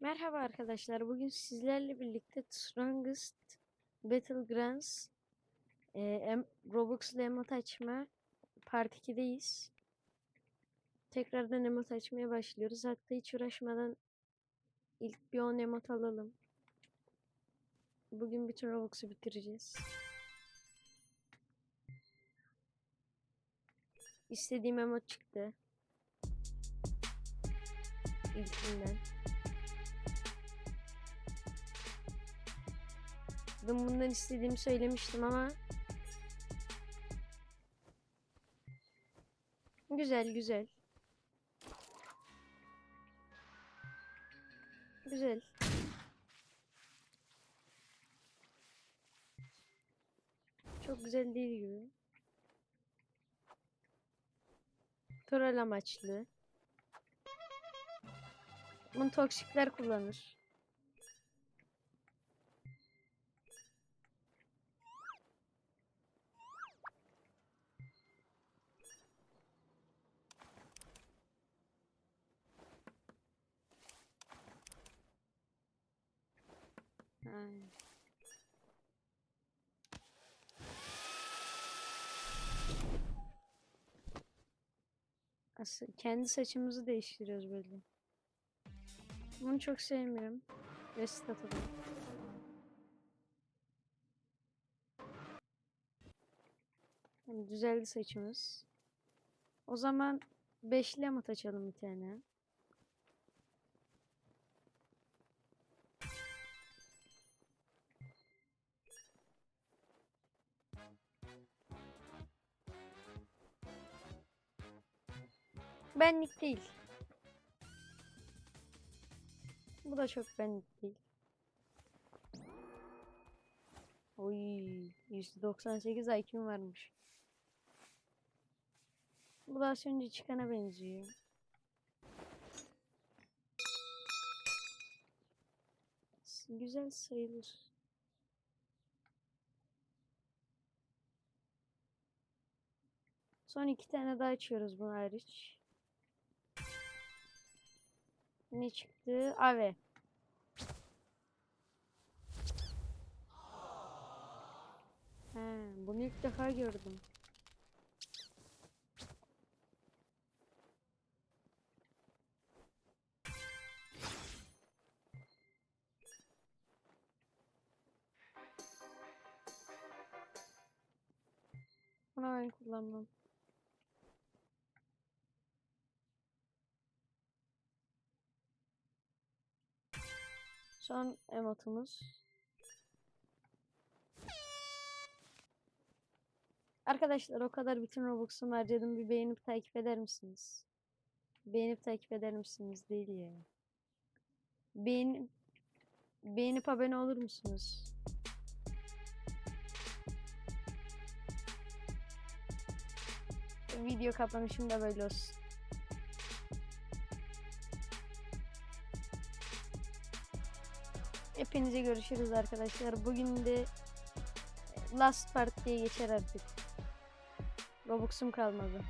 Merhaba arkadaşlar. Bugün sizlerle birlikte Strongest Battlegrounds e, em, Robux'la emot açma Part 2'deyiz. Tekrardan emot açmaya başlıyoruz. Hatta hiç uğraşmadan ilk bir 10 emot alalım. Bugün bütün Robux'u bitireceğiz. İstediğim emot çıktı. İlkinden. Ben bundan istediğimi söylemiştim ama Güzel güzel. Güzel. Çok güzel değil gibi. Troll amaçlı. Bunu toksikler kullanır. Ha. Aslında kendi saçımızı değiştiriyoruz böyle. Bunu çok sevmiyorum. Reset atalım. Hani düzeldi saçımız. O zaman beşli emot açalım bir tane. Benlik değil. Bu da çok benlik değil. Oy, %98 IQ'm varmış. Bu da az önce çıkana benziyor. Güzel sayılır. Son iki tane daha açıyoruz bunu hariç. Ne çıktı? Ave. He, bunu ilk defa gördüm. Bunu ben kullanmam. Son emotumuz. Arkadaşlar o kadar bütün Robux'umu harcadım. Bir beğenip takip eder misiniz? Beğenip takip eder misiniz? Değil ya. Beğen beğenip abone olur musunuz? Video kapanışım da böyle olsun. Hepinize görüşürüz arkadaşlar. Bugün de Last Part diye geçer artık. Robux'um kalmadı.